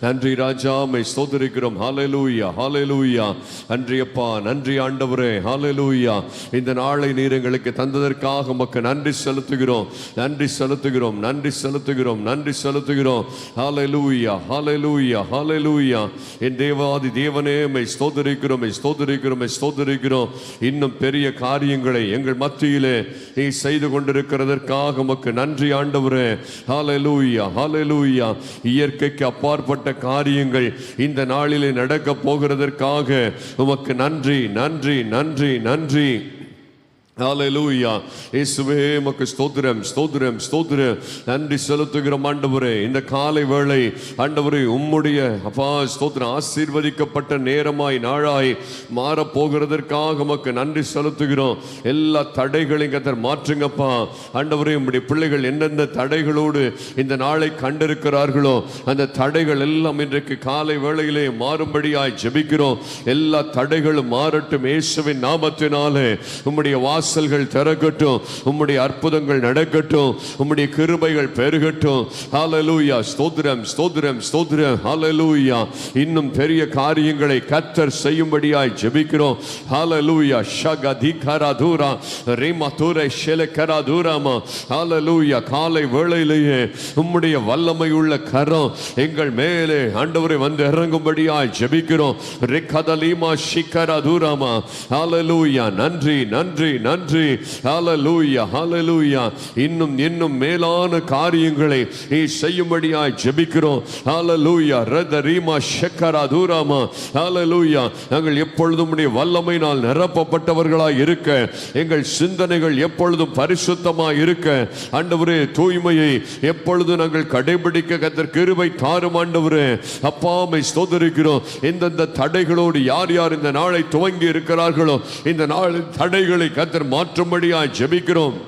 நன்றி ராஜா மை ஸ்தோத்திரிக்கிறோம். ஹalleluya ஹalleluya நன்றி அப்பா நன்றி ஆண்டவரே ஹalleluya இந்த நாளை நீர் எங்களுக்கு தந்ததற்காக உமக்கு நன்றி செலுத்துகிறோம். நன்றி செலுத்துகிறோம் நன்றி செலுத்துகிறோம் நன்றி செலுத்துகிறோம். ஹalleluya ஹalleluya ஹalleluya என் தேவாதி தேவனே மை ஸ்தோத்திரிக்கிறோம் மை ஸ்தோத்திரிக்கிறோம் மை இன்னும் பெரிய காரியங்களை எங்கள் மத்தியிலே நீ செய்து கொண்டிருக்கிறதற்காக உமக்கு நன்றி ஆண்டவரே. ஹalleluya ஹalleluya இயற்கைக்கு அப்பாற்பட்ட காரியங்கள் இந்த நாளிலே நடக்க போகிறதற்காக உமக்கு நன்றி நன்றி நன்றி நன்றி. ஹalleluya இயேசுவே மக்கு ஸ்தோத்திரம் ஸ்தோத்திரம் ஸ்தோத்திர நன்றி செலுத்துகிறோம் ஆண்டவரே. இந்த காலை வேளை ஆண்டவரே உம்முடைய அப்பா ஸ்தோத்திரம். ஆசீர்வதிக்கப்பட்ட நேரமாய் நாளாய் மாறப்போகிறதற்காக மக்கு நன்றி செலுத்துகிறோம். எல்லா தடைகளையும் கத்தர் மாற்றுங்கப்பா. ஆண்டவரே உம்முடைய பிள்ளைகள் எந்தெந்த தடைகளோடு இந்த நாளை கண்டிருக்கிறார்களோ அந்த தடைகள் எல்லாம் இன்றைக்கு காலை வேளையிலே மாறும்படியாய் ஜெபிக்கிறோம். எல்லா தடைகளும் மாறட்டும் இயேசுவின் நாமத்தினாலே. உம்முடைய வாசல்கள் திறக்கட்டும். உம்முடைய அற்புதங்கள் நடக்கட்டும். உம்முடைய கிருபைகள் பெருகட்டும். ஹalleluya ஸ்தோத்திரம் ஸ்தோத்திரம் ஸ்தோத்திரம். ஹalleluya இன்னும் பெரிய காரியங்களை கத்தர் செய்யும்படியாய் ஜெபிக்கிறோம். ஹalleluya ஷகதிகரா தூரா ரீமா தூரை ஷெலக்கரா தூராமா ஹalleluya காலை வேளையிலேயே உம்முடைய வல்லமை உள்ள கரம் எங்கள் மேலே ஆண்டவரை வந்து இறங்கும்படியாய் ஜெபிக்கிறோம். ரிகதலீமா ஷிகரா தூராமா ஹalleluya நன்றி நன்றி நன்றி. ஹalleluya ஹalleluya இன்னும் இன்னும் மேலான காரியங்களை நீ செய்யும்படியாய் ஜெபிக்கிறோம். ஹalleluya ரதரீமா ஷக்கரா தூராமா. ஹalleluya நாங்கள் எப்பொழுதும் உம்முடைய வல்லமையினால் நிரப்பப்பட்டவர்களாய் இருக்க எங்கள் சிந்தனைகள் எப்பொழுதும் பரிசுத்தமாய் இருக்க ஆண்டவரே தூய்மையை எப்பொழுதும் நாங்கள் கடைபிடிக்க கத்தர் கிருபை தாரும் ஆண்டவரே. அப்பாமை சோதரிக்கிறோம் எந்தெந்த தடைகளோடு யார் யார் இந்த நாளை துவங்கி இருக்கிறார்களோ இந்த நாளின் தடைகளை கத்தர் மாற்றும்படியாய் ஜெபிக்கிறோம்.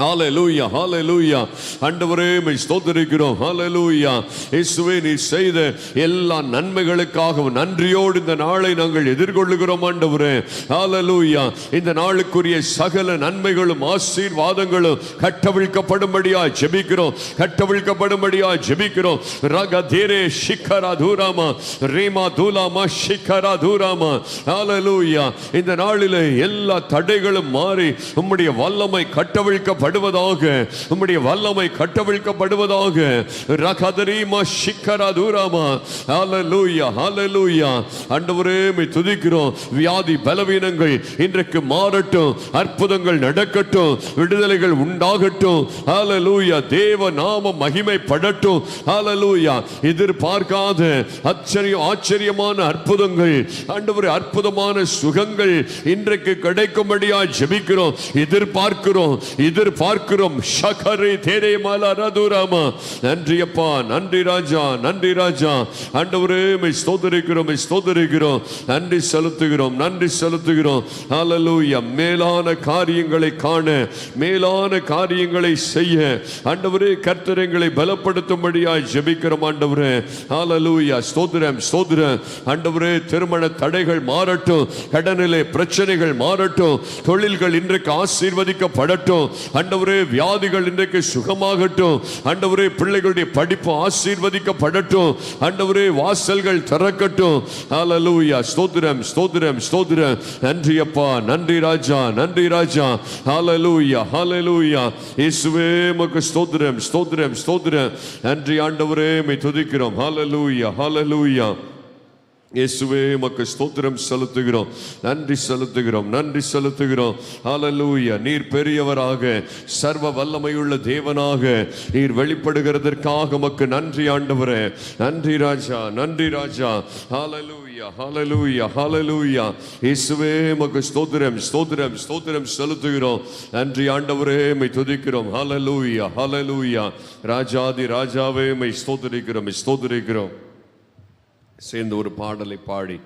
ஹாலலூயா ஹாலலூயா ஆண்டவரே மை ஸ்தோத்தரிக்கிறோம். ஹாலலூயா இயேசுவே நீ செய்த எல்லா நன்மைகளுக்காக நன்றியோடு இந்த நாளை நாங்கள் எதிர்கொள்ளுகிறோம் ஆண்டவரே. ஹாலலூயா இந்த நாளுக்குரிய சகல நன்மைகளும் ஆசீர்வாதங்களும் கட்டவிழ்க்கப்படும்படியா ஜெபிக்கிறோம். கட்டவிழ்க்கப்படும்படியா ஜெபிக்கிறோம். ரக தீரே ஷிக்கரா தூராமா. ரீமா தூலாமா ஷிக்கரா தூராமா. ஹாலலூயா இந்த நாளில் எல்லா தடைகளும் மாறி உம்முடைய வல்லமை கட்டவிழ்க்க கட்டவிழ்க்கப்படுவதாக உம்முடைய வல்லமை கட்டவிழ்க்கப்படுவதாக. ரகதரீமா சிக்கரா தூராமா. ஹalleluya ஹalleluya. ஆண்டவரே மை துதிக்கிறோம். வியாதி பலவீனங்கள் இன்றைக்கு மாறட்டும். அற்புதங்கள் நடக்கட்டும். விடுதலைகள் உண்டாகட்டும். ஹalleluya. தேவ நாம மகிமைப்படட்டும். ஹalleluya. எதிர்பார்க்காத ஆச்சரியம் ஆச்சரியமான அற்புதங்கள் ஆண்டவரே அற்புதமான சுகங்கள் இன்றைக்கு கிடைக்கும்படியா ஜெபிக்கிறோம். எதிர்பார்க்கிறோம். எதிர் பார்க்கிறோம். ஷகரே தேரே மாலா ரதுராமா. நன்றி அப்பா நன்றி ராஜா நன்றி ராஜா. ஆண்டவரே மை ஸ்தோதரிக்கிறோம் மை ஸ்தோதரிக்கிறோம் நன்றி செலுத்துகிறோம் நன்றி செலுத்துகிறோம். ஹalleluya மேலான காரியங்களை காண மேலான காரியங்களை செய்ய. ஆண்டவரே கர்த்தர் எங்களை பலப்படுத்தும்படியாய் ஜெபிக்கிறோம் ஆண்டவரே. ஹalleluya ஸ்தோத்திரம் ஸ்தோத்திரம். ஆண்டவரே திருமண தடைகள் மாறட்டும். கடனிலே பிரச்சனைகள் மாறட்டும். தொழில்கள் இன்றைக்கு ஆசீர்வதிக்கப்படட்டும். ஆண்டவரே வியாதிகள் இன்றைக்கு சுகமாகட்டும். ஆண்டவரே பிள்ளைகளுடைய படிப்பு ஆசீர்வதிக்கப்படட்டும். ஆண்டவரே வாசல்கள் திறக்கட்டும். ஹalleluya ஸ்தோத்திரம் ஸ்தோத்திரம் ஸ்தோத்திரம். நன்றி அப்பா நன்றி ராஜா நன்றி ராஜா. ஹalleluya ஹalleluya இயேசுவே உமக்கு ஸ்தோத்திரம் ஸ்தோத்திரம் ஸ்தோத்திரம். நன்றி ஆண்டவரே மை துதிக்கிறோம். ஹalleluya ஹalleluya இயேசுவே மக்கள் ஸ்தோத்திரம் செலுத்துகிறோம். நன்றி செலுத்துகிறோம் நன்றி செலுத்துகிறோம். ஹalleluya நீர் பெரியவராக சர்வ வல்லமையுள்ள தேவனாக நீர் வெளிப்படுகிறதற்காக மக்கு நன்றி ஆண்டவரே. நன்றி ராஜா நன்றி ராஜா. ஹalleluya ஹalleluya ஹalleluya இயேசுவே மக்கள் ஸ்தோத்திரம் ஸ்தோத்திரம் ஸ்தோத்திரம் செலுத்துகிறோம். நன்றி ஆண்டவரே மை துதிக்கிறோம். ஹalleluya ஹalleluya ராஜாதி ராஜாவே மை ஸ்தோத்திரிக்கிறோம் ஸ்தோத்திரிக்கிறோம். சேர்ந்து ஒரு பாடலை பாடி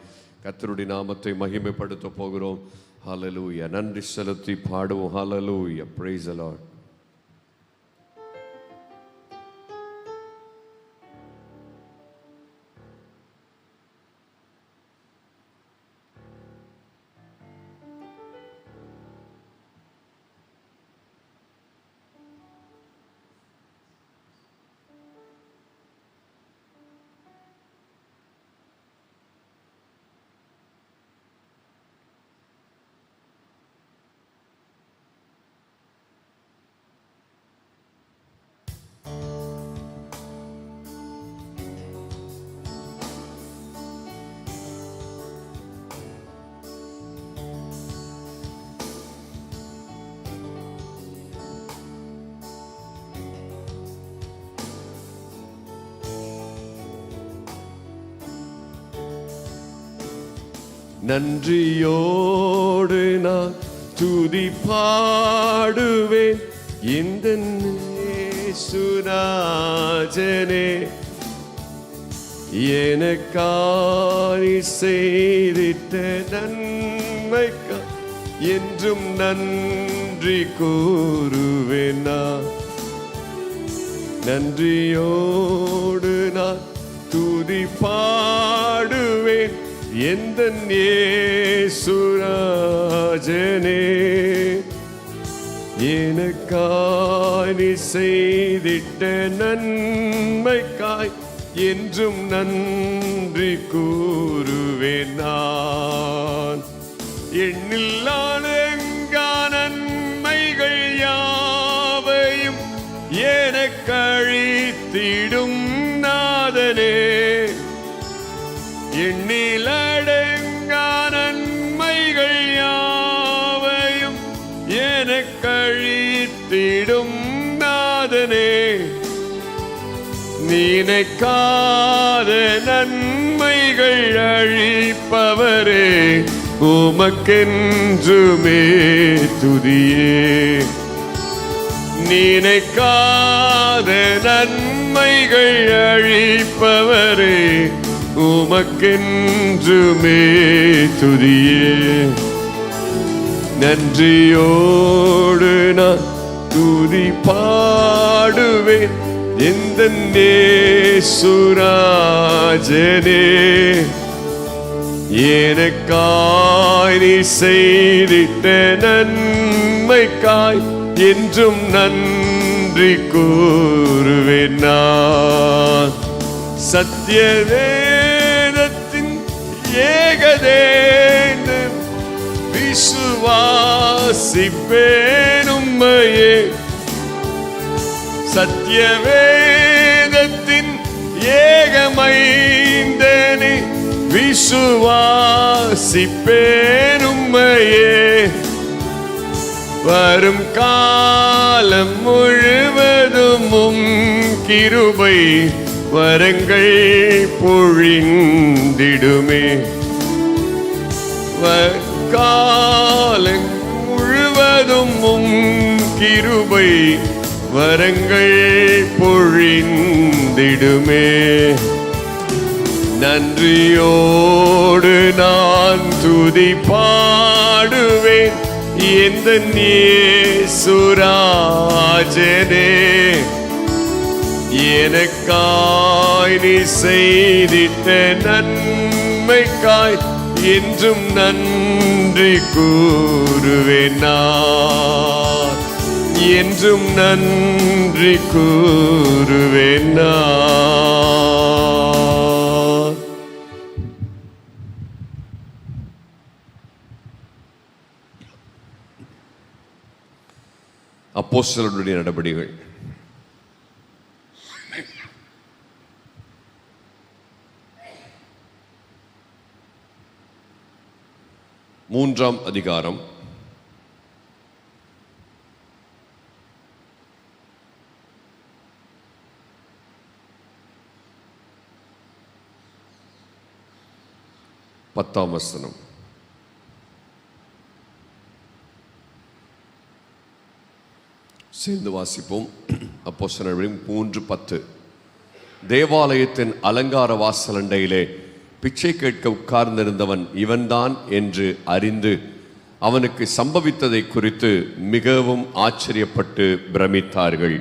கத்தருடைய நாமத்தை மகிமைப்படுத்த போகிறோம். ஹலலூயா நன்றி செலுத்தி பாடுவோம். ஹலலூயா praise அலாட் நன்றியோடு நான் துதி பாடுவேன். இந்த சுராஜனே எனக்காரி செய்திட்ட நன்மைக்கா என்றும் நன்றி கூறுவேனா நன்றியோடு நான் துதி பாடுவேன். எந்த சுராஜனே எனக்காய் நீ செய்திட்ட நன்மைக்காய் என்றும் நன்றி கூறுவேன் நான். எண்ணில்லாதங்கா நினைக்காத நன்மைகள் அழிப்பவரே உமக்கென்றுமே துதியே. நினைக்காத நன்மைகள் அழிப்பவரே உமக்கென்றுமே துதியே. நன்றியோடு நான் துதி பாடுவேன். இந்த சுராஜனே எனக்காய் நீ செய்திட்ட நன்மைக்காய் என்றும் நன்றி கூறுவேன் நான். சத்திய ஏகதேன் விசுவாசிப்பேன் உம்மையே. சத்திய வேதத்தின் ஏகமைந்தனே விசுவாசிப்பேனும்மையே வரும் காலம் முழுவதும் கிருபை வரங்கள் பொழிந்திடுமே. காலம் முழுவதும் கிருபை வரங்கள் பொழிந்திடுமே. நன்றியோடு நான் துதி பாடுவேன். எந்த சுராஜனே எனக்காய் நீ செய்திட்ட நன்மைக்காய் என்றும் நன்றி கூறுவேன் நான். என்றும் நன்றி கூறுவேன் நான். அப்போஸ்தலருடைய நடபடிகள். மூன்றாம் அதிகாரம். பத்தாம் வசனம் சேர்ந்து வாசிப்போம் அப்போ மூன்று பத்து தேவாலயத்தின் அலங்கார வாசலண்டையிலே பிச்சை கேட்க உட்கார்ந்திருந்தவன் இவன்தான் என்று அறிந்து அவனுக்கு சம்பவித்ததை குறித்து மிகவும் ஆச்சரியப்பட்டு பிரமித்தார்கள்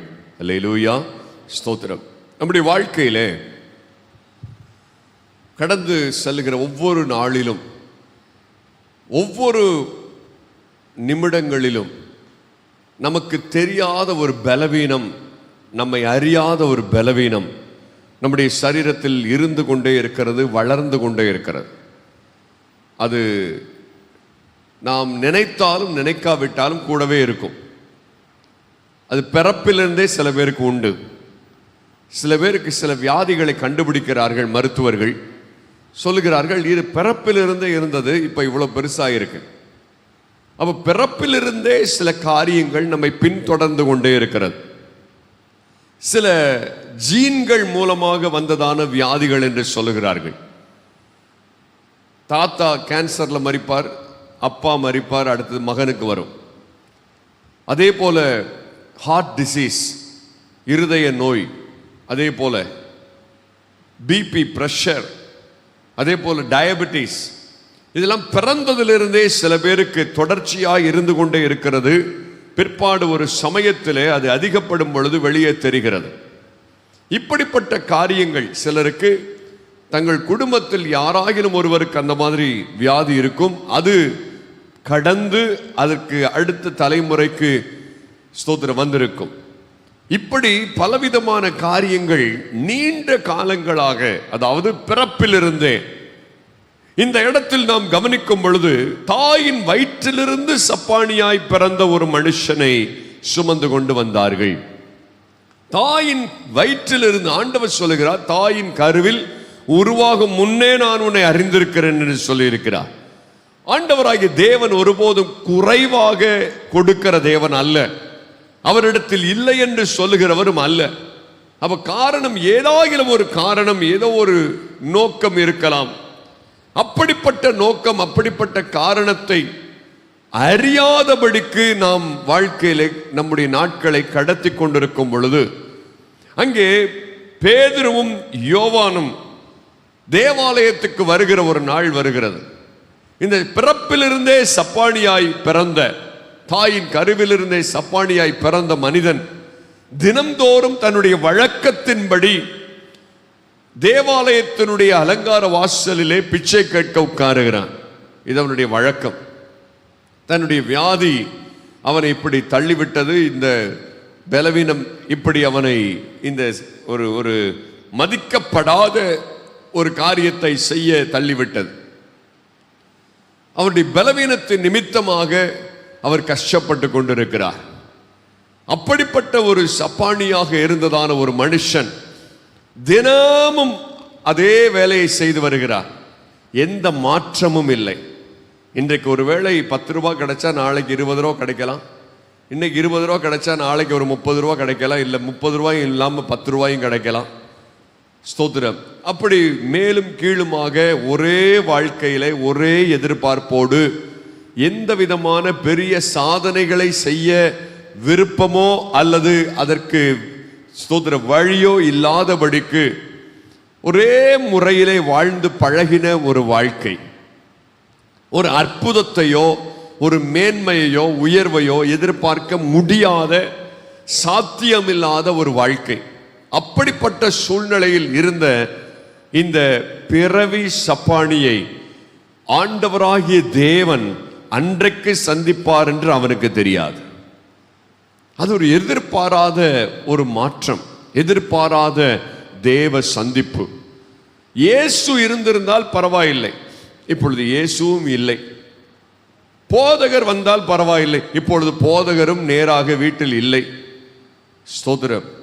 லூயா ஸ்தோத்திரம் நம்முடைய வாழ்க்கையிலே கடந்து செல்லுகிற ஒவ்வொரு நாளிலும் ஒவ்வொரு நிமிடங்களிலும் நமக்கு தெரியாத ஒரு பலவீனம் நம்மை அறியாத ஒரு பலவீனம் நம்முடைய சரீரத்தில் இருந்து கொண்டே இருக்கிறது வளர்ந்து கொண்டே இருக்கிறது. அது நாம் நினைத்தாலும் நினைக்காவிட்டாலும் கூடவே இருக்கும். அது பிறப்பிலிருந்தே சில பேருக்கு உண்டு. சில பேருக்கு சில வியாதிகளை கண்டுபிடிக்கிறார்கள் மருத்துவர்கள். சொல்லுகிறார்கள் இது பிறப்பிலிருந்தே இருந்தது இப்போ இவ்வளோ பெருசாக இருக்கு அப்போ பிறப்பிலிருந்தே சில காரியங்கள் நம்மை பின்தொடர்ந்து கொண்டே இருக்கிறது. சில ஜீன்கள் மூலமாக வந்ததான வியாதிகள் என்று சொல்லுகிறார்கள். தாத்தா கேன்சரில் மறிப்பார் அப்பா மறிப்பார் அடுத்தது மகனுக்கு வரும். அதே போல ஹார்ட் டிசீஸ் இருதய நோய் அதே போல பிபி ப்ரெஷர் அதே போல் டயபெட்டிஸ். இதெல்லாம் பிறந்ததிலிருந்தே சில பேருக்கு தொடர்ச்சியாக இருந்து கொண்டே இருக்கிறது. பிற்பாடு ஒரு சமயத்திலே அது அதிகப்படும் பொழுது வெளியே தெரிகிறது. இப்படிப்பட்ட காரியங்கள் சிலருக்கு தங்கள் குடும்பத்தில் யாராகிலும் ஒருவருக்கு அந்த மாதிரி வியாதி இருக்கும். அது கடந்து அதற்கு அடுத்த தலைமுறைக்கு ஸ்தோத்திரம் வந்திருக்கும். இப்படி பலவிதமான காரியங்கள் நீண்ட காலங்களாக அதாவது பிறப்பிலிருந்தே இந்த இடத்தில் நாம் கவனிக்கும் பொழுது தாயின் வயிற்றிலிருந்து சப்பானியாய் பிறந்த ஒரு மனுஷனை சுமந்து கொண்டு வந்தார்கள். தாயின் வயிற்றிலிருந்து ஆண்டவர் சொல்லுகிறார் தாயின் கருவில் உருவாகும் முன்னே நான் உன்னை அறிந்திருக்கிறேன் என்று சொல்லியிருக்கிறார். ஆண்டவராகிய தேவன் ஒருபோதும் குறைவாக கொடுக்கிற தேவன் அல்ல. அவரிடத்தில் இல்லை என்று சொல்லுகிறவரும் அல்ல. அப்ப காரணம் ஏதாகிலும் ஒரு காரணம் ஏதோ ஒரு நோக்கம் இருக்கலாம். அப்படிப்பட்ட நோக்கம் அப்படிப்பட்ட காரணத்தை அறியாதபடிக்கு நாம் வாழ்க்கையில நம்முடைய நாட்களை கடத்தி கொண்டிருக்கும் பொழுது அங்கே பேதுருவும் யோவானும் தேவாலயத்துக்கு வருகிற ஒரு நாள் வருகிறது. இந்த பிறப்பிலிருந்தே சப்பானியாய் பிறந்த தாயின் கருவிலிருந்தே சப்பானியாய் பிறந்த மனிதன் தினம்தோறும் தன்னுடைய வழக்கத்தின்படி தேவாலயத்தினுடைய அலங்கார வாசலிலே பிச்சை கேட்க உட்காருகிறான். இது அவனுடைய வழக்கம். தன்னுடைய வியாதி அவனை இப்படி தள்ளிவிட்டது இந்த பலவீனம் இப்படி அவனை இந்த ஒரு ஒரு மதிக்கப்படாத ஒரு காரியத்தை செய்ய தள்ளிவிட்டது. அவருடைய பலவீனத்தின் நிமித்தமாக அவர் கஷ்டப்பட்டு கொண்டிருக்கிறார். அப்படிப்பட்ட ஒரு சப்பானியாக இருந்ததான ஒரு மனுஷன் தினமும் அதே வேலையை செய்து வருகிறார். எந்த மாற்றமும் இல்லை. இன்றைக்கு ஒருவேளை பத்து ரூபா கிடைச்சா நாளைக்கு இருபது ரூபா கிடைக்கலாம். இன்னைக்கு இருபது ரூபா கிடைச்சா நாளைக்கு ஒரு முப்பது ரூபா கிடைக்கலாம். இல்லை முப்பது ரூபாயும் இல்லாமல் பத்து ரூபாயும் கிடைக்கலாம். ஸ்தோத்திரம். அப்படி மேலும் கீழுமாக ஒரே வாழ்க்கையில ஒரே எதிர்பார்ப்போடு எந்த விதமான பெரிய சாதனைகளை செய்ய விருப்பமோ அல்லது அதற்கு ஸ்தோத்திர வழியோ இல்லாதபடிக்கு ஒரே முறையிலே வாழ்ந்து பழகின ஒரு வாழ்க்கை. ஒரு அற்புதத்தையோ ஒரு மேன்மையையோ உயர்வையோ எதிர்பார்க்க முடியாத சாத்தியமில்லாத ஒரு வாழ்க்கை. அப்படிப்பட்ட சூழ்நிலையில் இருந்த இந்த பிறவி சப்பானியை ஆண்டவராகிய தேவன் அன்றைக்கு சந்திப்பார் என்று அவனுக்கு தெரியாது. அது ஒரு எதிர்பாராத ஒரு மாற்றம் எதிர்பாராத தேவ சந்திப்பு. இயேசு இருந்திருந்தால் பரவாயில்லை. இப்பொழுது இயேசுவும் இல்லை. போதகர் வந்தால் பரவாயில்லை. இப்பொழுது போதகரும் நேராக வீட்டில் இல்லை. ஸ்தோதிரம்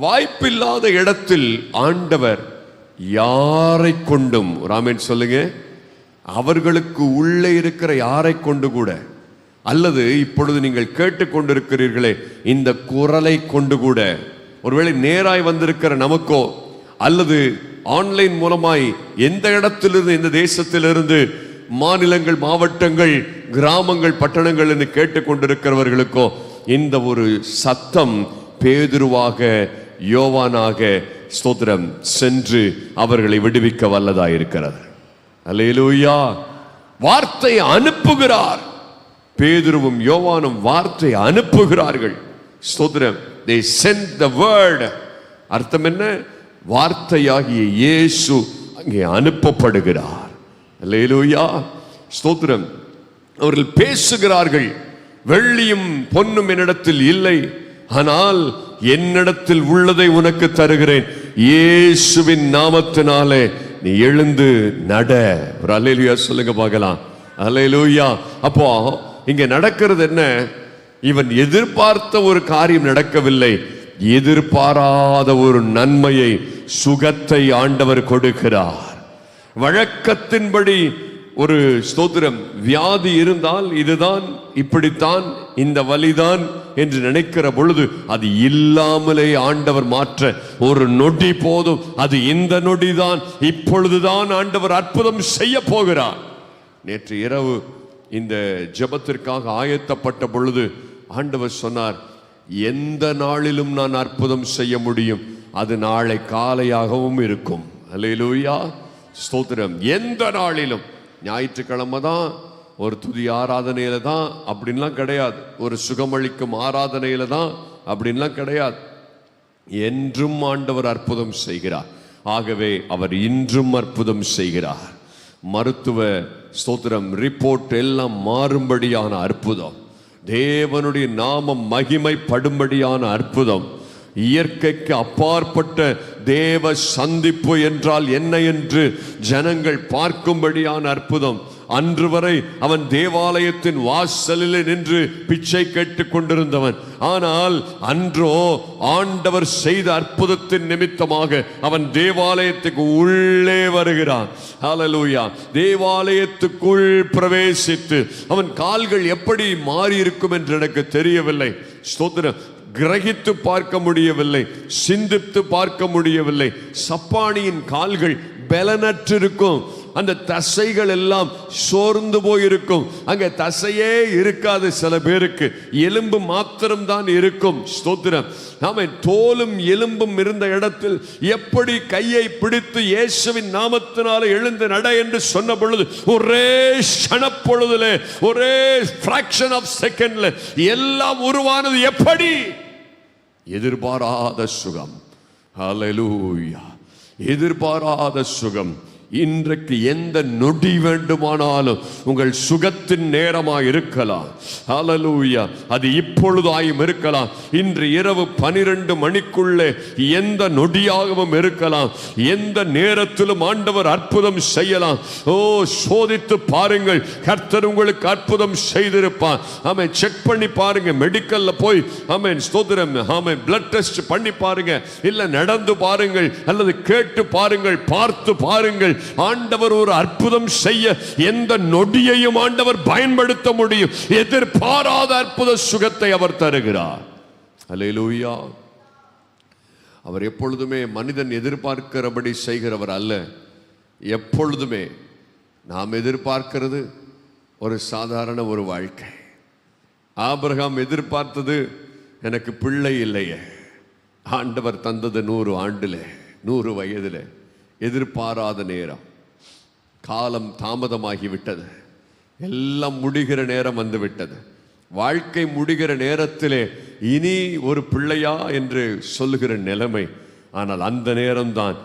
வாய்ப்பில்லாத இடத்தில் ஆண்டவர் யாரை கொண்டும் ராமேன் சொல்லுங்க. அவர்களுக்கு உள்ளே இருக்கிற யாரை கொண்டு கூட? அல்லது இப்பொழுது நீங்கள் கேட்டுக்கொண்டிருக்கிறீர்களே இந்த குரலை கொண்டு கூட? ஒருவேளை நேராய் வந்திருக்கிற நமக்கோ? அல்லது ஆன்லைன் மூலமாய் எந்த இடத்திலிருந்து எந்த தேசத்திலிருந்து மாநிலங்கள் மாவட்டங்கள் கிராமங்கள் பட்டணங்கள் என்று கேட்டுக்கொண்டிருக்கிறவர்களுக்கோ? இந்த ஒரு சத்தம் பேதுருவாக யோவானாக ஸ்தோத்திரம் சென்று அவர்களை விடுவிக்க வல்லதாயிருக்கிறது. அல்லேலூயா வார்த்தை அனுப்புகிறார். பேதுருவும் யோவானும் வார்த்தை அனுப்புகிறார்கள். ஸ்தோத்திரம். They sent the word. அர்த்தம் என்ன? வார்த்தையாகிய இயேசு அங்கே அனுப்பப்படுகிறார். அல்லேலூயா ஸ்தோத்திரம். அவர்கள் பேசுகிறார்கள். வெள்ளியும் பொன்னும் என்னிடத்தில் இல்லை. ஆனால் என்னிடத்தில் உள்ளதை உனக்கு தருகிறேன். இயேசுவின் நாமத்தினாலே நீ எழுந்து நட. ஒரு அலையிலுயா சொல்லுங்க பார்க்கலாம். அல்லேலூயா. அப்போ இங்க நடக்கிறது என்ன? இவன் எதிர்பார்த்த ஒரு காரியம் நடக்கவில்லை. எதிர்பாராத ஒரு நன்மையை சுகத்தை ஆண்டவர் கொடுக்கிறார். வழக்கத்தின்படி ஒரு ஸ்தோத்திரம். வியாதி இருந்தால் இதுதான் இப்படித்தான் இந்த வழிதான் என்று நினைக்கிற பொழுது அது இல்லாமலே ஆண்டவர் மாற்ற ஒரு நொடி போதும். அது இந்த நொடிதான். இப்பொழுதுதான் ஆண்டவர் அற்புதம் செய்ய போகிறார். நேற்று இரவு இந்த ஜெபத்திற்காக ஆயத்தப்பட்ட பொழுது ஆண்டவர் சொன்னார் எந்த நாளிலும் நான் அற்புதம் செய்ய முடியும். அது நாளை காலையாகவும் இருக்கும். அலையிலூயா ஸ்தோத்திரம். எந்த நாளிலும். ஞாயிற்றுக்கிழமை தான் ஒரு துதி ஆராதனையில தான் அப்படின்லாம் கிடையாது. ஒரு சுகமளிக்கும் ஆராதனையில தான் அப்படின்லாம் கிடையாது. என்றும் ஆண்டவர் அற்புதம் செய்கிறார். ஆகவே அவர் இன்றும் அற்புதம் செய்கிறார். மருத்துவ ஸ்தோத்திரம் ரிப்போர்ட் எல்லாம் மாறும்படியான அற்புதம். தேவனுடைய நாமம் மகிமைப்படும்படியான அற்புதம். இயற்கைக்கு அப்பாற்பட்ட தேவ சந்திப்பு என்றால் என்ன என்று ஜனங்கள் பார்க்கும்படியான அற்புதம். அன்று வரை அவன் தேவாலயத்தின் வாசலில் நின்று பிச்சை கேட்டுக் கொண்டிருந்தவன். ஆனால் அன்றோ ஆண்டவர் செய்த அற்புதத்தின் நிமித்தமாக அவன் தேவாலயத்துக்கு உள்ளே வருகிறான். ஹalleluya தேவாலயத்துக்குள் பிரவேசித்து அவன் கால்கள் எப்படி மாறி இருக்கும் என்று எனக்கு தெரியவில்லை. ஸ்தோத்திரம். கிரகித்து பார்க்க முடியவில்லை. சிந்தித்து பார்க்க முடியவில்லை. சப்பானியின் கால்கள் பலனற்றிருக்கும். அந்த தசைகள் எல்லாம் சோர்ந்து போயிருக்கும். அங்க தசையே இருக்காது சில பேருக்கு. எலும்பு மாத்திரம் தான் இருக்கும். ஸ்தோத்திரம். நாம தோலும் எலும்பும் இருந்த இடத்தில் எப்படி கையை பிடித்து இயேசுவின் நாமத்தினால எழுந்து நட என்று சொன்ன பொழுது ஒரே க்ஷணப்பொழுதுல ஒரே ஃபிராக்ஷன் ஆஃப் செகண்ட்ல எல்லாம் உருவானது எப்படி? எதிர்பாராத சுகம். ஹalleluya எதிர்பாராத சுகம். இன்றைக்கு எந்த நொடி வேண்டுமானாலும் உங்கள் சுகத்தின் நேரமாக இருக்கலாம். அலலூயா அது இப்பொழுதாயும் இருக்கலாம். இன்று இரவு பனிரெண்டு மணிக்குள்ளே எந்த நொடியாகவும் இருக்கலாம். எந்த நேரத்திலும் ஆண்டவர் அற்புதம் செய்யலாம். ஓ சோதித்து பாருங்கள். கர்த்தர் உங்களுக்கு அற்புதம் செய்திருப்பார். ஆமை செக் பண்ணி பாருங்க. மெடிக்கல்ல போய் ஆமை ஸ்தோத்திரம். ஆமை பிளட் டெஸ்ட் பண்ணி பாருங்க. இல்லை நடந்து பாருங்கள். அல்லது கேட்டு பாருங்கள். பார்த்து பாருங்கள். ஆண்டவர் ஒரு அற்புதம் செய்ய எந்த நொடியையும் ஆண்டவர் பயன்படுத்த முடியும். எதிர்பாராத அற்புத சுகத்தை அவர் தருகிறார். அல்லேலூயா அவர் எப்பொழுதுமே மனிதன் எதிர்பார்க்கிறபடி செய்கிறவர் அல்ல. எப்பொழுதுமே நாம் எதிர்பார்க்கிறது ஒரு சாதாரண ஒரு வாழ்க்கை. ஆபிரகாம் எதிர்பார்த்தது எனக்கு பிள்ளை இல்லையே. ஆண்டவர் தந்தது நூறு ஆண்டுல நூறு வயதுல. எதிர்பாராத நேரம். காலம் தாமதமாகி விட்டது எல்லாம் முடிகிற நேரம் வந்துவிட்டது. வாழ்க்கை முடிகிற நேரத்திலே இனி ஒரு பிள்ளையா என்று சொல்லுகிற நிலைமை. ஆனால் அந்த நேரம்தான்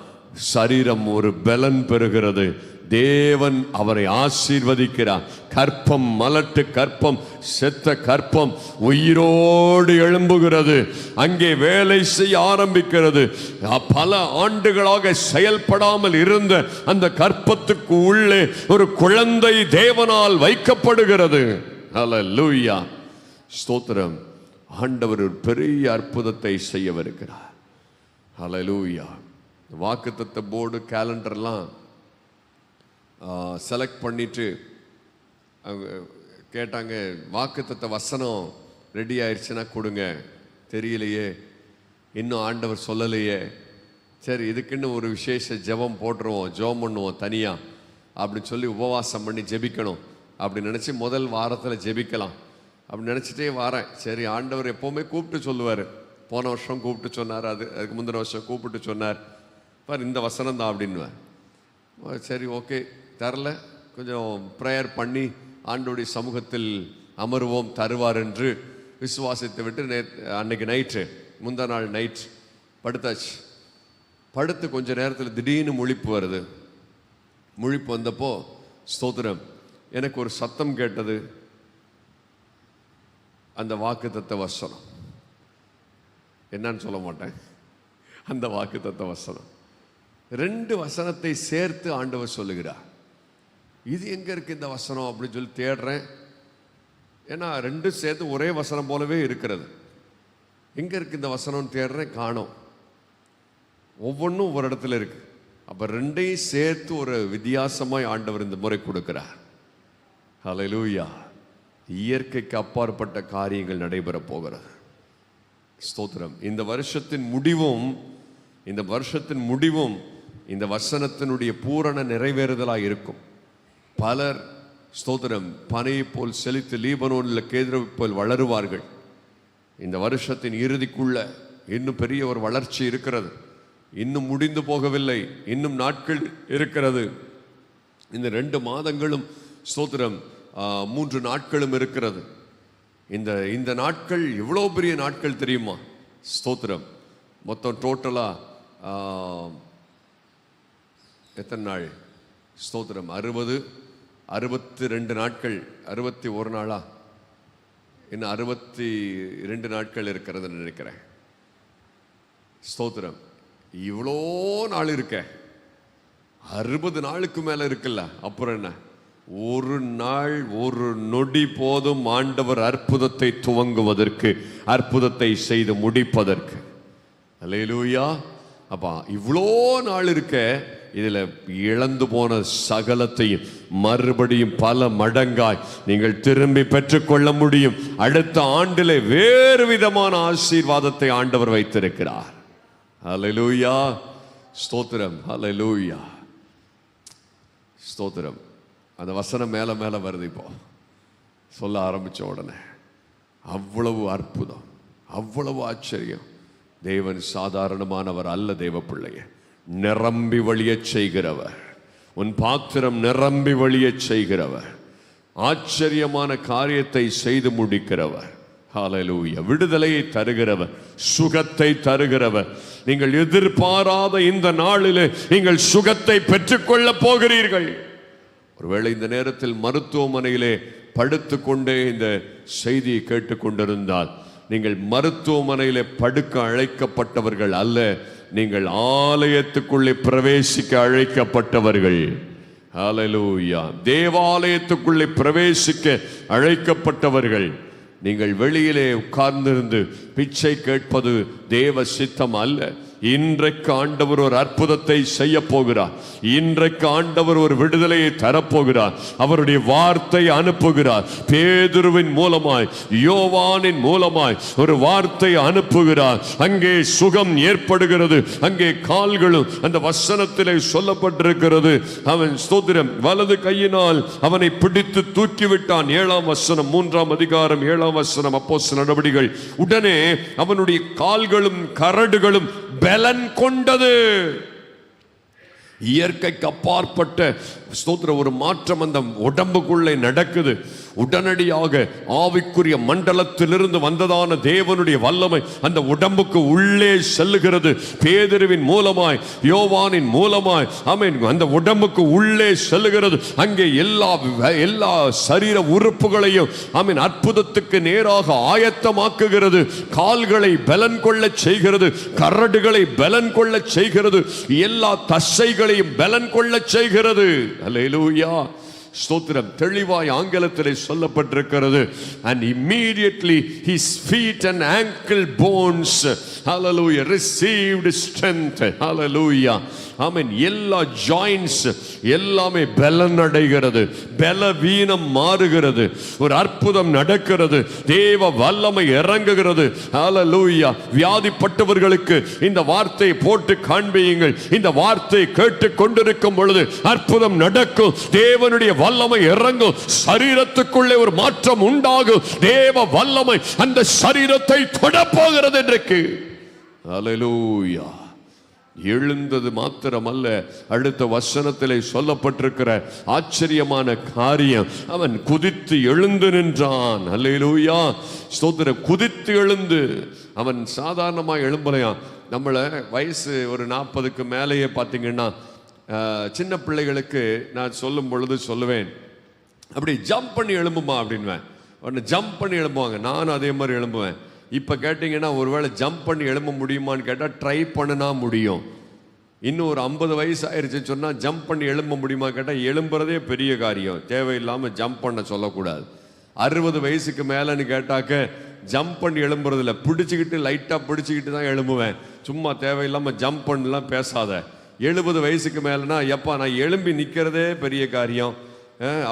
சரீரம் ஒரு பலன் பெறுகிறது. தேவன் அவரை ஆசீர்வதிக்கிறார். கற்பம் மலட்டு கற்பம் செத்த கற்பம் உயிரோடு எழும்புகிறது. அங்கே வேலை செய்ய ஆரம்பிக்கிறது. பல ஆண்டுகளாக செயல்படாமல் இருந்த அந்த கற்பத்துக்கு உள்ளே ஒரு குழந்தை தேவனால் வைக்கப்படுகிறது. லூயா ஸ்தோத்திரம். ஆண்டவர் ஒரு பெரிய அற்புதத்தை செய்யவிருக்கிறார். ஹலலூயா வாக்குத்த போர்டு கேலண்டர்லாம் செலக்ட் பண்ணிட்டு அவங்க கேட்டாங்க வாக்குத்தத்த வசனம் ரெடி ஆயிடுச்சுன்னா கொடுங்க. தெரியலையே. இன்னும் ஆண்டவர் சொல்லலையே. சரி இதுக்குன்னு ஒரு விசேஷ ஜெபம் போட்டுருவோம் ஜெபம் பண்ணுவோம் தனியாக அப்படின்னு சொல்லி உபவாசம் பண்ணி ஜெபிக்கணும். அப்படி நினச்சி முதல் வாரத்தில் ஜெபிக்கலாம். அப்படி நினச்சிட்டே வரேன். சரி ஆண்டவர் எப்போவுமே கூப்பிட்டு சொல்லுவார். போன வருஷம் கூப்பிட்டு சொன்னார் அது அதுக்கு முந்தின வருஷம் கூப்பிட்டு சொன்னார். பார் இந்த வசனம் தான் அப்படின்னுவேன் சரி ஓகே. தரல. கொஞ்சம் ப்ரேயர் பண்ணி ஆண்டோடைய சமூகத்தில் அமருவோம் தருவார் என்று விசுவாசித்து விட்டு நே அன்னைக்கு நைட்டு முந்தா நாள் நைட் படுத்தாச்சு. படுத்து கொஞ்ச நேரத்தில் திடீர்னு முழிப்பு வருது. முழிப்பு வந்தப்போ ஸ்தோத்திரம். எனக்கு ஒரு சத்தம் கேட்டது. அந்த வாக்குத்தத்த வசனம். என்னன்னு சொல்ல மாட்டேன். அந்த வாக்குத்தத்த வசனம். ரெண்டு வசனத்தை சேர்த்து ஆண்டவர் சொல்லுகிறார். இது எங்கே இருக்குது இந்த வசனம் அப்படின்னு சொல்லி தேடுறேன். ஏன்னா ரெண்டும் சேர்த்து ஒரே வசனம் போலவே இருக்கிறது. எங்கே இருக்குது இந்த வசனம்னு தேடுறேன் காணோம். ஒவ்வொன்றும் ஒரு இடத்துல இருக்கு. அப்போ ரெண்டையும் சேர்த்து ஒரு வித்தியாசமாய் ஆண்டவர் இந்த முறை கொடுக்கிறார். ஹலலூயா இயற்கைக்கு அப்பாற்பட்ட காரியங்கள் நடைபெற போகிறது. ஸ்தோத்திரம். இந்த வருஷத்தின் முடிவும் இந்த வருஷத்தின் முடிவும் இந்த வசனத்தினுடைய பூரண நிறைவேறுதலாக இருக்கும். பலர் ஸ்தோத்திரம் பனையை போல் செழித்து லீபனோனில் கேதிரவை போல் வளருவார்கள். இந்த வருஷத்தின் இறுதிக்குள்ள இன்னும் பெரிய ஒரு வளர்ச்சி இருக்கிறது. இன்னும் முடிந்து போகவில்லை இன்னும் நாட்கள் இருக்கிறது. இந்த ரெண்டு மாதங்களும் ஸ்தோத்திரம் மூன்று நாட்களும் இருக்கிறது. இந்த இந்த நாட்கள் எவ்வளோ பெரிய நாட்கள் தெரியுமா? ஸ்தோத்திரம். மொத்தம் டோட்டலாக எத்தனை நாள்? ஸ்தோத்திரம் அறுபது அறுபத்தி ரெண்டு நாட்கள் அறுபத்தி ஒரு நாளா? இன்னும் அறுபத்தி ரெண்டு நாட்கள் இருக்கிறது நினைக்கிறேன். ஸ்தோத்திரம். இவ்வளோ நாள் இருக்க. அறுபது நாளுக்கு மேல இருக்குல்ல? அப்புறம் என்ன? ஒரு நாள் ஒரு நொடி போதும் ஆண்டவர் அற்புதத்தை துவங்குவதற்கு அற்புதத்தை செய்து முடிப்பதற்கு. அலையிலூயா அப்பா இவ்வளோ நாள் இருக்க. இதுல இழந்து போன சகலத்தையும் மறுபடியும் பல மடங்காய் நீங்கள் திரும்பி பெற்றுக்கொள்ள முடியும். அடுத்த ஆண்டிலே வேறு விதமான ஆசீர்வாதத்தை ஆண்டவர் வைத்திருக்கிறார். அலலூயா ஸ்தோத்திரம். அலலூயா ஸ்தோத்திரம். அந்த வசனம் மேல மேல வருது இப்போ. சொல்ல ஆரம்பிச்ச உடனே. அவ்வளவு அற்புதம். அவ்வளவு ஆச்சரியம். தேவன் சாதாரணமானவர் அல்ல தேவ பிள்ளைய. நிரம்பி வழியச் செய்கிறவர். உன் பாத்திரம் நிரம்பி வழியச் செய்கிறவர். ஆச்சரியமான காரியத்தை செய்து முடிக்கிறவர். ஹalleluya. விடுதலையை தருகிறவர். சுகத்தை தருகிறவர். நீங்கள் எதிர்பாராத இந்த நாளிலே நீங்கள் சுகத்தை பெற்றுக்கொள்ள போகிறீர்கள். ஒருவேளை இந்த நேரத்தில் மருத்துவமனையிலே படுத்துக்கொண்டே இந்த செய்தியை கேட்டுக்கொண்டிருந்தால் நீங்கள் மருத்துவமனையிலே படுக்க அழைக்கப்பட்டவர்கள் அல்ல. நீங்கள் ஆலயத்துக்குள்ளே பிரவேசிக்க அழைக்கப்பட்டவர்கள். ஹலலூயா தேவாலயத்துக்குள்ளே பிரவேசிக்க அழைக்கப்பட்டவர்கள். நீங்கள் வெளியிலே உட்கார்ந்திருந்து பிச்சை கேட்பது தேவ சித்தம் அல்ல. இன்றைக்கு ஆண்டவர் ஒரு அற்புதத்தை செய்ய போகிறார். இன்றைக்கு ஆண்டவர் ஒரு விடுதலையை தரப்போகிறார் அவருடைய வார்த்தை அனுப்புகிறார். பேதுருவின் மூலமாய் யோவானின் மூலமாய் ஒரு வார்த்தை அனுப்புகிறார். அங்கே சுகம் ஏற்படுகிறது. அங்கே கால்களும் அந்த வசனத்திலே சொல்லப்பட்டிருக்கிறது. அவன் ஸ்தோத்திரம் வலது கையினால் அவனை பிடித்து தூக்கிவிட்டான். ஏழாம் வசனம் மூன்றாம் அதிகாரம் ஏழாம் வசனம் அப்போ நடவடிகள் உடனே அவனுடைய கால்களும் கரடுகளும் பலன் கொண்டது. இயற்கைக்கு அப்பாற்பட்ட ஸ்தோத்திர ஒரு மாற்றம் அந்த உடம்புக்குள்ளே நடக்குது. உடனடியாக ஆவிக்குரிய மண்டலத்திலிருந்து வந்ததான தேவனுடைய வல்லமை அந்த உடம்புக்கு உள்ளே செல்லுகிறது. பேதருவின் மூலமாய் யோவானின் மூலமாய் ஆமீன் அந்த உடம்புக்கு உள்ளே செல்லுகிறது. அங்கே எல்லா எல்லா சரீர உறுப்புகளையும் ஆமீன் அற்புதத்துக்கு நேராக ஆயத்தமாக்குகிறது. கால்களை பலன் கொள்ளச் செய்கிறது. கரடுகளை பலன் கொள்ளச் செய்கிறது. எல்லா தசைகளையும் பலன் கொள்ளச் செய்கிறது. அலையிலூயா ஸ்தோத்திரம் தெளிவாய் ஆங்கிலத்தில் சொல்லப்பட்டிருக்கிறது and immediately his feet and ankle bones hallelujah received strength hallelujah amen. எல்லா ஜாயின்ஸ் எல்லாமே பலன் அடைகிறது பலவீனம் மாறுகிறது. ஒரு அற்புதம் நடக்கிறது. தேவ வல்லமை இறங்குகிறது. ஹalleluya வியாதிப்பட்டவர்களுக்கு இந்த வார்த்தையை போட்டு காண்பியுங்கள். இந்த வார்த்தை கேட்டு கொண்டிருக்கும் பொழுது அற்புதம் நடக்கும். தேவனுடைய வல்லமை இறங்கும். சரீரத்துக்குள்ளே ஒரு மாற்றம் உண்டாகும். தேவ வல்லமை அந்த சரீரத்தை தொடப்போகிறது இன்றைக்கு. ஹalleluya எழுந்தது மாத்திரமல்ல அடுத்த வசனத்திலே சொல்லப்பட்டிருக்கிற ஆச்சரியமான காரியம் அவன் குதித்து எழுந்து நின்றான். அல்லேலூயா. ஸ்தோத்திர குதித்து எழுந்து. அவன் சாதாரணமாக எழும்பலையாம் நம்மளை வயசு ஒரு நாற்பதுக்கு மேலேயே பார்த்தீங்கன்னா சின்ன பிள்ளைகளுக்கு நான் சொல்லும் பொழுது சொல்லுவேன் அப்படி ஜம்ப் பண்ணி எழும்புமா அப்படின்வேன் உடனே ஜம்ப் பண்ணி எழும்புவாங்க. நானும் அதே மாதிரி எழும்புவேன். இப்போ கேட்டிங்கன்னா ஒருவேளை ஜம்ப் பண்ணி எழும்ப முடியுமான்னு கேட்டால் ட்ரை பண்ணுனா முடியும். இன்னும் ஒரு ஐம்பது வயசு ஆயிருச்சுன்னு சொன்னால் ஜம்ப் பண்ணி எழும்ப முடியுமா கேட்டால் எழும்புறதே பெரிய காரியம். தேவையில்லாமல் ஜம்ப் பண்ண சொல்லக்கூடாது. அறுபது வயசுக்கு மேலேன்னு கேட்டாக்க ஜம்ப் பண்ணி எழும்புறதில்ல. பிடிச்சிக்கிட்டு லைட்டாக பிடிச்சிக்கிட்டு தான் எழும்புவேன். சும்மா தேவையில்லாமல் ஜம்ப் பண்ணலாம் பேசாத. எழுபது வயசுக்கு மேலனா எப்பா நான் எழும்பி நிற்கிறதே பெரிய காரியம்.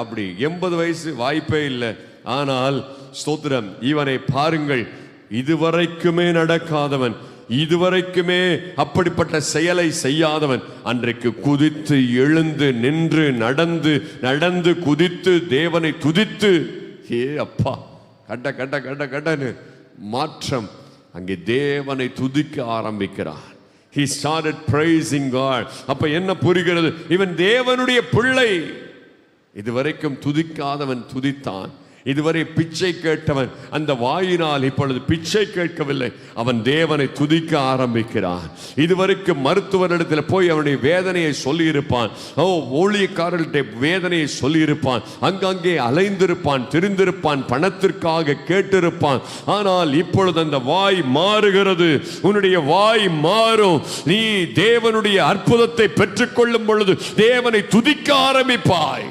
அப்படி எண்பது வயசு வாய்ப்பே இல்லை. ஆனால் ஸ்தோத்திரம் இவனை பாருங்கள். இதுவரைக்குமே நடக்காதவன் இதுவரைக்குமே அப்படிப்பட்ட செயலை செய்யாதவன் அன்றைக்கு குதித்து எழுந்து நின்று நடந்து நடந்து குதித்து தேவனை துதித்து ஏ அப்பா கட்ட கட்ட கட்ட கட்டன்னு மாற்றம் அங்கே தேவனை துதிக்க ஆரம்பிக்கிறான். He started praising god. அப்ப என்ன புரிகிறது? இவன் தேவனுடைய பிள்ளை. இதுவரைக்கும் துதிக்காதவன் துதித்தான். இதுவரை பிச்சை கேட்டவன் அந்த வாயினால் இப்பொழுது பிச்சை கேட்கவில்லை. அவன் தேவனை துதிக்க ஆரம்பிக்கிறான். இதுவரைக்கும் மருத்துவரிடத்தில் போய் அவனுடைய வேதனையை சொல்லியிருப்பான். ஓ ஊழியக்காரர்களுடைய வேதனையை சொல்லியிருப்பான். அங்கங்கே அலைந்திருப்பான் திரிந்திருப்பான் பணத்திற்காக கேட்டிருப்பான். ஆனால் இப்பொழுது அந்த வாய் மாறுகிறது. உன்னுடைய வாய் மாறும். நீ தேவனுடைய அற்புதத்தை பெற்றுக்கொள்ளும் பொழுது தேவனை துதிக்க ஆரம்பிப்பாய்.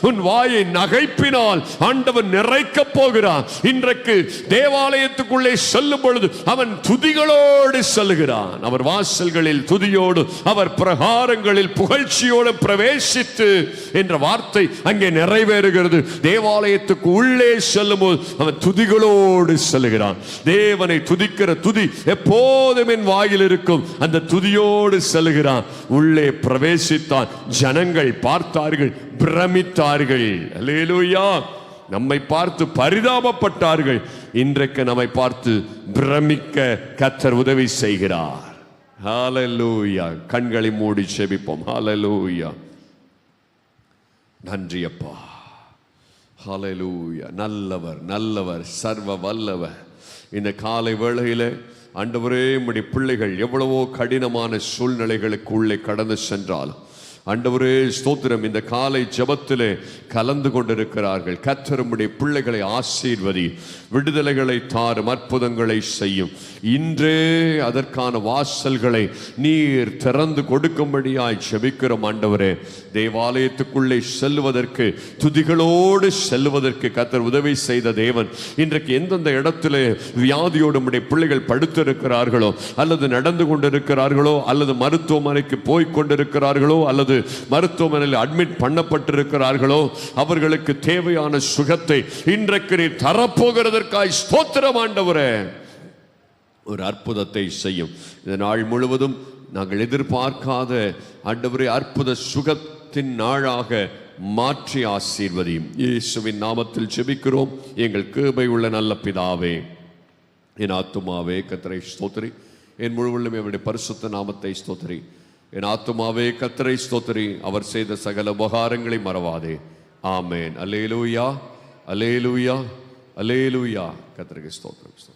உன் வாயை நகைப்பினால் ஆண்டவன் நிறைக்க போகிறான். இன்றைக்கு தேவாலயத்துக்குள்ளே செல்லும் பொழுது அவன் துதிகளோடு செல்கிறான் அவர் வாசல்களில் துதியோடு அவர் பிரகாரங்களில் புகழ்ச்சியோடு பிரவேசித்து என்ற வார்த்தை அங்கே நிறைவேறுகிறது. தேவாலயத்துக்கு உள்ளே செல்லும்போது அவன் துதிகளோடு செல்கிறான் தேவனை துதிக்கிற துதி எப்போதும் என் வாயில் இருக்கும். அந்த துதியோடு செல்கிறான் உள்ளே பிரவேசித்தான். ஜனங்கள் பார்த்தார்கள். பிரமித்தார்கள். அல்லேலூயா. நம்மை பார்த்து பரிதாபப்பட்டார்கள். இன்றைக்கு நம்மை பார்த்து பிரமிக்க கத்தர் உதவி செய்கிறார். ஹalleluya. கண்களை மூடி செபிப்போம். ஹalleluya. நன்றி அப்பா. ஹalleluya. நல்லவர் நல்லவர் சர்வ வல்லவர் இந்த காலை வேளையிலே ஆண்டவரே முடி பிள்ளைகள் எவ்வளவோ கடினமான சூழ்நிலைகளுக்கு உள்ளே கடந்து சென்றாலும் அண்டவரே ஸ்தோத்திரம். இந்த காலை ஜபத்திலே கலந்து கொண்டிருக்கிறார்கள். கர்த்தர் பிள்ளைகளை ஆசீர்வதி விடுதலைகளை தாரும் அற்புதங்களை செய்யும். இன்றே அதற்கான வாசல்களை நீர் திறந்து கொடுக்கும்படியாய் செபிக்கிறோம் ஆண்டவரே. தேவாலயத்துக்குள்ளே செல்வதற்கு துதிகளோடு செல்வதற்கு கத்தர் உதவி செய்த தேவன் இன்றைக்கு எந்தெந்த இடத்திலே வியாதியோடு நம்முடைய பிள்ளைகள் படுத்திருக்கிறார்களோ அல்லது நடந்து கொண்டிருக்கிறார்களோ அல்லது மருத்துவமனைக்கு போய் கொண்டிருக்கிறார்களோ அல்லது அதாவது மருத்துவமனையில் அட்மிட் பண்ணப்பட்டிருக்கிறார்களோ அவர்களுக்கு தேவையான சுகத்தை இன்றைக்கு நீ தரப்போகிறதற்காய் ஸ்தோத்திரம் ஆண்டவரே. ஒரு அற்புதத்தை செய்யும். இந்த நாள் முழுவதும் நாங்கள் எதிர்பார்க்காத ஆண்டவரே அற்புத சுகத்தின் நாளாக மாற்றி ஆசீர்வதியும். இயேசுவின் நாமத்தில் செபிக்கிறோம் எங்கள் கிருபை உள்ள நல்ல பிதாவே என் ஆத்துமாவே கத்திரை ஸ்தோத்திரி. என் முழுவதும் என்னுடைய பரிசுத்த நாமத்தை ஸ்தோத்திரி. என் ஆத்துமாவே கத்தரை ஸ்தோத்திரி. அவர் செய்த சகல உபகாரங்களை மறவாதே. ஆமேன். அலேலூயா அலேலூயா அலேலூயா கத்தருக்கு ஸ்தோத்திரம்.